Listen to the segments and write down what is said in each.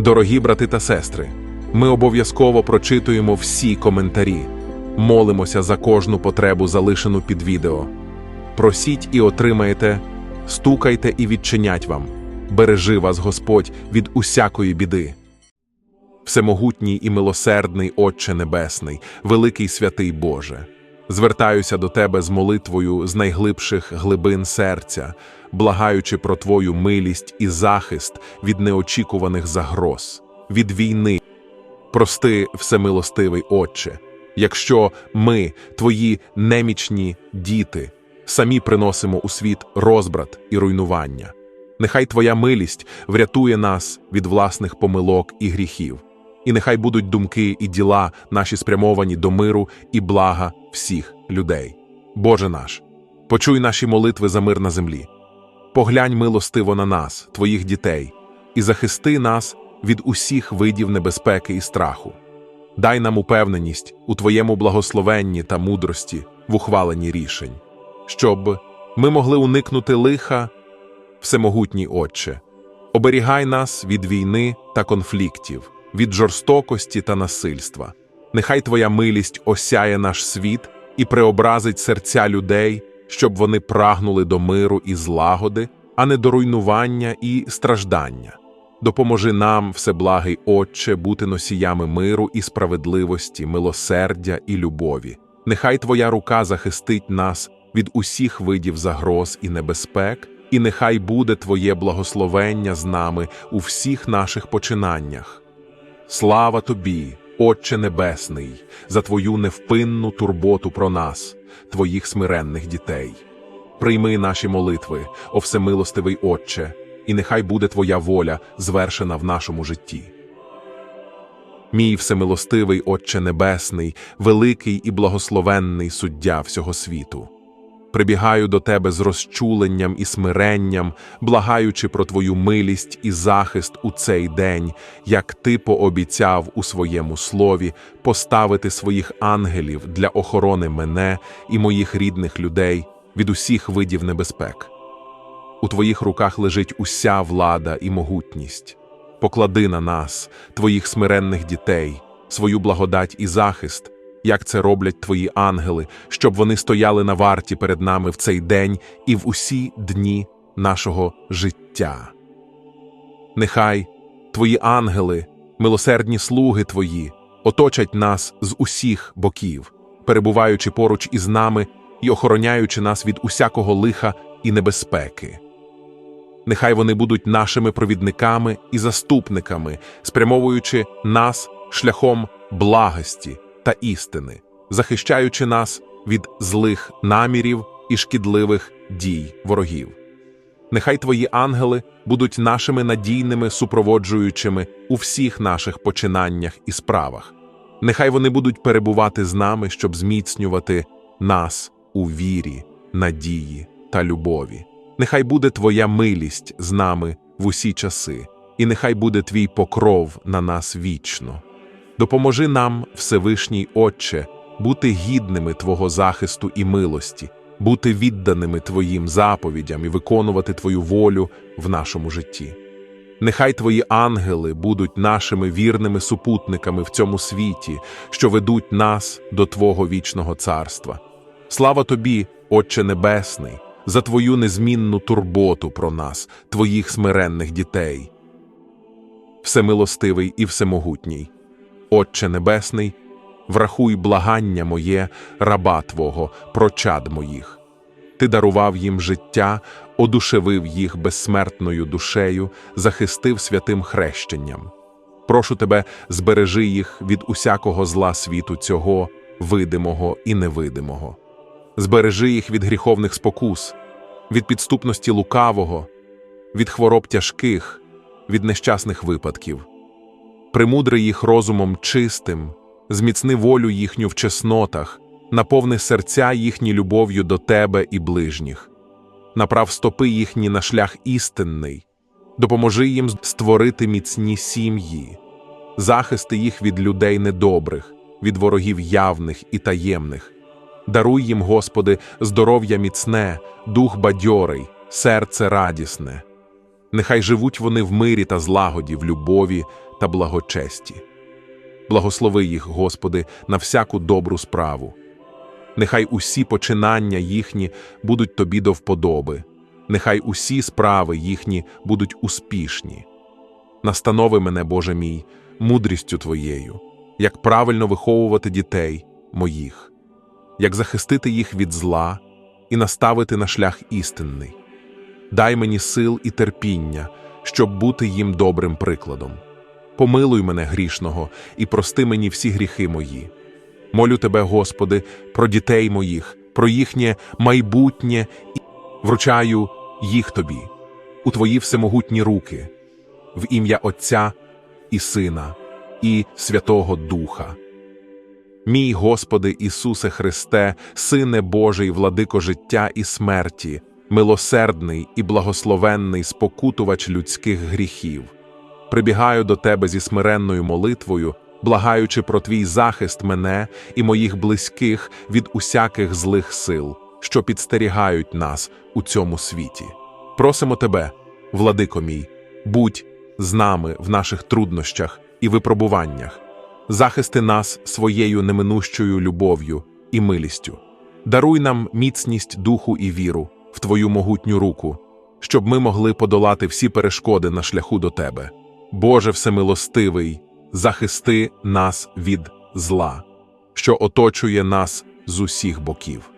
Дорогі брати та сестри, ми обов'язково прочитуємо всі коментарі, молимося за кожну потребу, залишену під відео. Просіть і отримаєте, стукайте і відчинять вам. Бережи вас Господь від усякої біди. Всемогутній і милосердний Отче Небесний, великий святий Боже, звертаюся до Тебе з молитвою з найглибших глибин серця, благаючи про Твою милість і захист від неочікуваних загроз, від війни. Прости, всемилостивий Отче, якщо ми, Твої немічні діти, самі приносимо у світ розбрат і руйнування. Нехай Твоя милість врятує нас від власних помилок і гріхів, і нехай будуть думки і діла наші спрямовані до миру і блага всіх людей. Боже наш, почуй наші молитви за мир на землі. Поглянь милостиво на нас, Твоїх дітей, і захисти нас від усіх видів небезпеки і страху. Дай нам упевненість у Твоєму благословенні та мудрості в ухваленні рішень, щоб ми могли уникнути лиха, всемогутній Отче. Оберігай нас від війни та конфліктів, від жорстокості та насильства. Нехай Твоя милість осяє наш світ і преобразить серця людей, щоб вони прагнули до миру і злагоди, а не до руйнування і страждання. Допоможи нам, всеблагий Отче, бути носіями миру і справедливості, милосердя і любові. Нехай Твоя рука захистить нас від усіх видів загроз і небезпек, і нехай буде Твоє благословення з нами у всіх наших починаннях. Слава Тобі, Отче Небесний, за Твою невпинну турботу про нас, Твоїх смиренних дітей. Прийми наші молитви, о всемилостивий Отче, і нехай буде Твоя воля звершена в нашому житті. Мій всемилостивий Отче Небесний, великий і благословенний суддя всього світу. Прибігаю до Тебе з розчуленням і смиренням, благаючи про Твою милість і захист у цей день, як Ти пообіцяв у своєму слові поставити своїх ангелів для охорони мене і моїх рідних людей від усіх видів небезпек. У Твоїх руках лежить уся влада і могутність. Поклади на нас, Твоїх смиренних дітей, свою благодать і захист, як це роблять Твої ангели, щоб вони стояли на варті перед нами в цей день і в усі дні нашого життя. Нехай Твої ангели, милосердні слуги Твої, оточать нас з усіх боків, перебуваючи поруч із нами і охороняючи нас від усякого лиха і небезпеки. Нехай вони будуть нашими провідниками і заступниками, спрямовуючи нас шляхом благості та істини, захищаючи нас від злих намірів і шкідливих дій ворогів. Нехай Твої ангели будуть нашими надійними супроводжуючими у всіх наших починаннях і справах. Нехай вони будуть перебувати з нами, щоб зміцнювати нас у вірі, надії та любові. Нехай буде Твоя милість з нами в усі часи, і нехай буде Твій покров на нас вічно. Допоможи нам, Всевишній Отче, бути гідними Твого захисту і милості, бути відданими Твоїм заповідям і виконувати Твою волю в нашому житті. Нехай Твої ангели будуть нашими вірними супутниками в цьому світі, що ведуть нас до Твого вічного царства. Слава Тобі, Отче Небесний, за Твою незмінну турботу про нас, Твоїх смиренних дітей. Всемилостивий і всемогутній, Отче Небесний, врахуй благання моє, раба Твого, про чад моїх. Ти дарував їм життя, одушевив їх безсмертною душею, захистив святим хрещенням. Прошу тебе, збережи їх від усякого зла світу цього, видимого і невидимого. Збережи їх від гріховних спокус, від підступності лукавого, від хвороб тяжких, від нещасних випадків. Примудри їх розумом чистим, зміцни волю їхню в чеснотах, наповни серця їхні любов'ю до тебе і ближніх, направ стопи їхні на шлях істинний, допоможи їм створити міцні сім'ї, захисти їх від людей недобрих, від ворогів явних і таємних. Даруй їм, Господи, здоров'я міцне, дух бадьорий, серце радісне. Нехай живуть вони в мирі та злагоді, в любові та благочесті. Благослови їх, Господи, на всяку добру справу. Нехай усі починання їхні будуть тобі до вподоби, нехай усі справи їхні будуть успішні. Настанови мене, Боже мій, мудрістю Твоєю, як правильно виховувати дітей моїх, як захистити їх від зла і наставити на шлях істинний. Дай мені сил і терпіння, щоб бути їм добрим прикладом. Помилуй мене грішного і прости мені всі гріхи мої. Молю тебе, Господи, про дітей моїх, про їхнє майбутнє і вручаю їх Тобі, у Твої всемогутні руки, в ім'я Отця і Сина, і Святого Духа. Мій Господи Ісусе Христе, Сине Божий, владико життя і смерті, милосердний і благословенний спокутувач людських гріхів, прибігаю до Тебе зі смиренною молитвою, благаючи про Твій захист мене і моїх близьких від усяких злих сил, що підстерігають нас у цьому світі. Просимо Тебе, владико мій, будь з нами в наших труднощах і випробуваннях, захисти нас своєю неминущою любов'ю і милістю. Даруй нам міцність духу і віру в Твою могутню руку, щоб ми могли подолати всі перешкоди на шляху до Тебе. Боже Всемилостивий, захисти нас від зла, що оточує нас з усіх боків.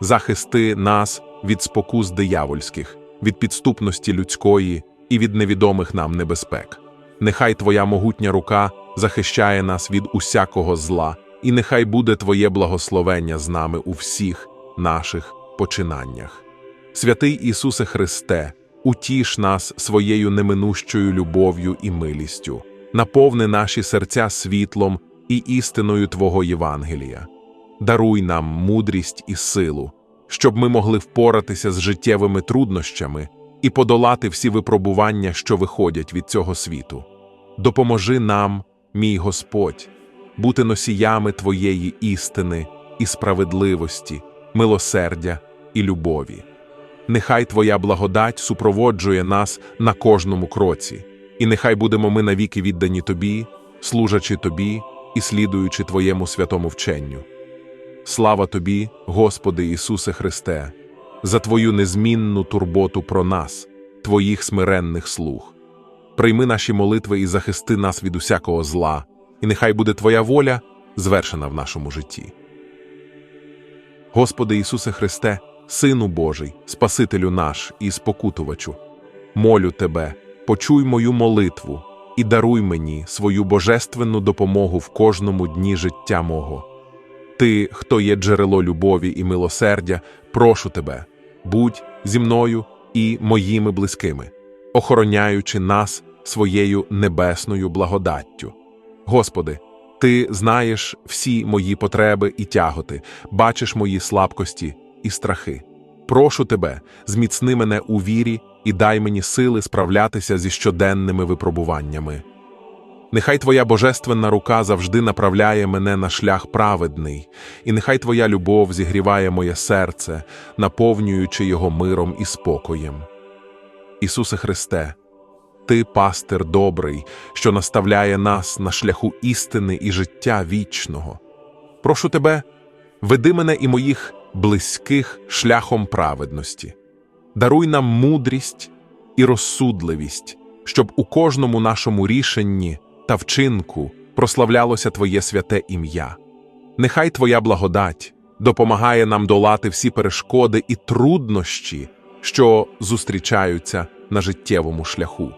Захисти нас від спокус диявольських, від підступності людської і від невідомих нам небезпек. Нехай Твоя могутня рука захищає нас від усякого зла, і нехай буде Твоє благословення з нами у всіх наших починаннях. Святий Ісусе Христе, утіш нас своєю неминущою любов'ю і милістю, наповни наші серця світлом і істиною Твого Євангелія. Даруй нам мудрість і силу, щоб ми могли впоратися з життєвими труднощами і подолати всі випробування, що виходять від цього світу. Допоможи нам, мій Господь, бути носіями Твоєї істини і справедливості, милосердя і любові. Нехай Твоя благодать супроводжує нас на кожному кроці, і нехай будемо ми навіки віддані Тобі, служачи Тобі і слідуючи Твоєму святому вченню. Слава Тобі, Господи Ісусе Христе, за Твою незмінну турботу про нас, Твоїх смиренних слуг. Прийми наші молитви і захисти нас від усякого зла, і нехай буде Твоя воля звершена в нашому житті. Господи Ісусе Христе, Сину Божий, Спасителю наш і спокутувачу, молю Тебе, почуй мою молитву і даруй мені свою божественну допомогу в кожному дні життя мого. Ти, хто є джерело любові і милосердя, прошу Тебе, будь зі мною і моїми близькими, охороняючи нас своєю небесною благодаттю. Господи, Ти знаєш всі мої потреби і тяготи, бачиш мої слабкості і страхи. Прошу Тебе, зміцни мене у вірі і дай мені сили справлятися зі щоденними випробуваннями. Нехай Твоя божественна рука завжди направляє мене на шлях праведний, і нехай Твоя любов зігріває моє серце, наповнюючи його миром і спокоєм. Ісусе Христе, Ти пастир добрий, що наставляє нас на шляху істини і життя вічного. Прошу Тебе, веди мене і моїх близьких шляхом праведності, даруй нам мудрість і розсудливість, щоб у кожному нашому рішенні та вчинку прославлялося Твоє святе ім'я. Нехай Твоя благодать допомагає нам долати всі перешкоди і труднощі, що зустрічаються на життєвому шляху.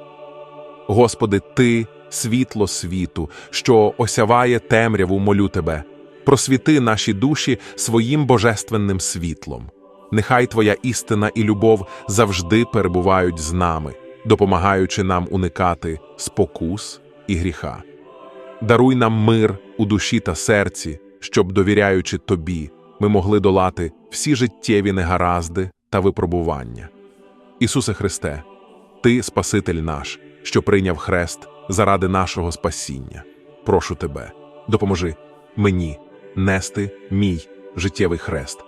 Господи, Ти світло світу, що осяває темряву, молю Тебе, просвіти наші душі своїм божественним світлом. Нехай Твоя істина і любов завжди перебувають з нами, допомагаючи нам уникати спокус і гріха. Даруй нам мир у душі та серці, щоб, довіряючи Тобі, ми могли долати всі життєві негаразди та випробування. Ісусе Христе, Ти Спаситель наш, що прийняв хрест заради нашого спасіння. Прошу Тебе, допоможи мені нести мій життєвий хрест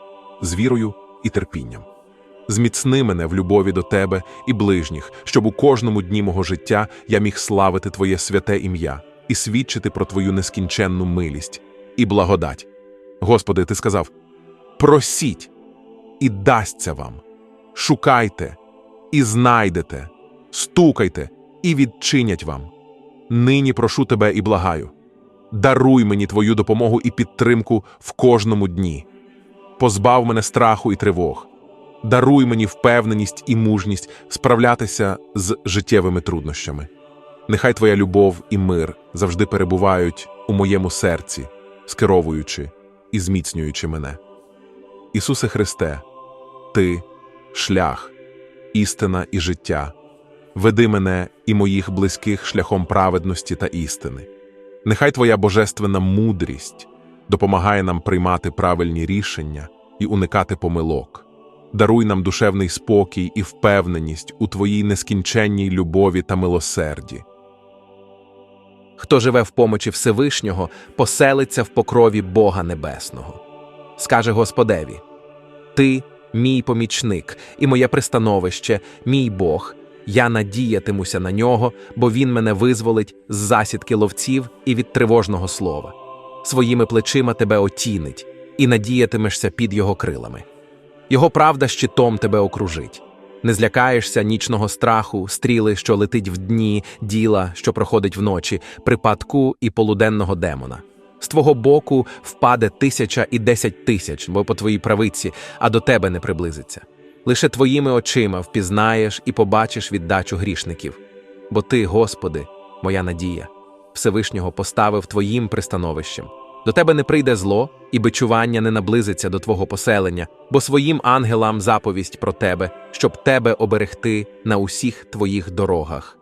з вірою і терпінням. Зміцни мене в любові до Тебе і ближніх, щоб у кожному дні мого життя я міг славити Твоє святе ім'я і свідчити про Твою нескінченну милість і благодать. Господи, Ти сказав: просіть, і дасться вам, шукайте, і знайдете, стукайте, і відчинять вам. Нині прошу Тебе і благаю. Даруй мені Твою допомогу і підтримку в кожному дні. Позбав мене страху і тривог. Даруй мені впевненість і мужність справлятися з життєвими труднощами. Нехай Твоя любов і мир завжди перебувають у моєму серці, скеровуючи і зміцнюючи мене. Ісусе Христе, Ти шлях, істина і життя. Веди мене і моїх близьких шляхом праведності та істини. Нехай Твоя божественна мудрість допомагає нам приймати правильні рішення і уникати помилок. Даруй нам душевний спокій і впевненість у Твоїй нескінченній любові та милосерді. Хто живе в помочі Всевишнього, поселиться в покрові Бога Небесного. Скаже Господеві: Ти, мій помічник, і моє пристановище, мій Бог. Я надіятимуся на нього, бо він мене визволить з засідки ловців і від тривожного слова. Своїми плечима тебе отінить, і надіятимешся під його крилами. Його правда щитом тебе окружить. Не злякаєшся нічного страху, стріли, що летить в дні, діла, що проходить вночі, припадку і полуденного демона. З твого боку впаде тисяча і десять тисяч, бо по твоїй правиці, а до тебе не приблизиться. Лише твоїми очима впізнаєш і побачиш віддачу грішників. Бо ти, Господи, моя надія, Всевишнього поставив твоїм пристановищем. До тебе не прийде зло, і бичування не наблизиться до твого поселення, бо своїм ангелам заповість про тебе, щоб тебе оберегти на усіх твоїх дорогах.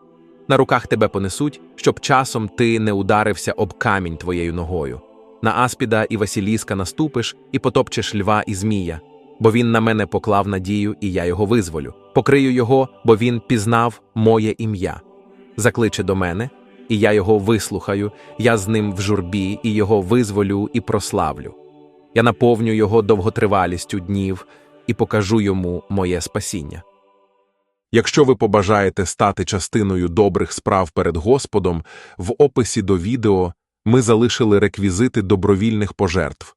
На руках тебе понесуть, щоб часом ти не ударився об камінь твоєю ногою. На аспіда і Василіска наступиш і потопчеш льва і змія, бо він на мене поклав надію, і я його визволю. Покрию його, бо він пізнав моє ім'я. Закличе до мене, і я його вислухаю, я з ним в журбі, і його визволю і прославлю. Я наповню його довготривалістю днів і покажу йому моє спасіння. Якщо ви побажаєте стати частиною добрих справ перед Господом, в описі до відео ми залишили реквізити добровільних пожертв.